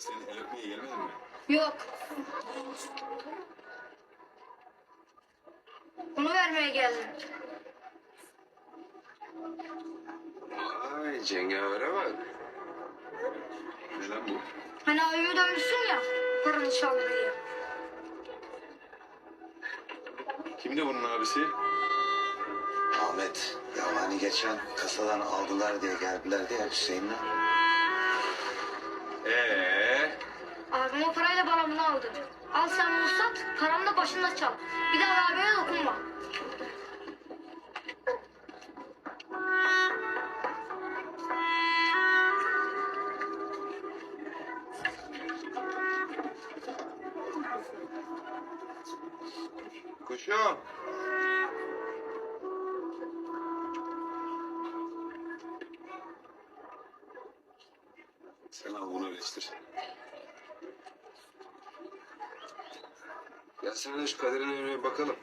Seni el öpmeye gelmedin mi? Yok. Bunu vermeye geldim. Vay cengavere bak. Ne lan bu? Hani abimi dönmüşsün ya. Paranı çaldı diye. Kimdi bunun abisi? Ahmet, ya hani geçen kasadan aldılar diye geldiler diye Hüseyin'le. Ee, O parayla bana bunu aldı. Al sen bunu sat, paramı da başında çal. Bir daha abime dokunma. kuşum. Sen al bunu eleştir. Ya sen şu kaderine bakalım.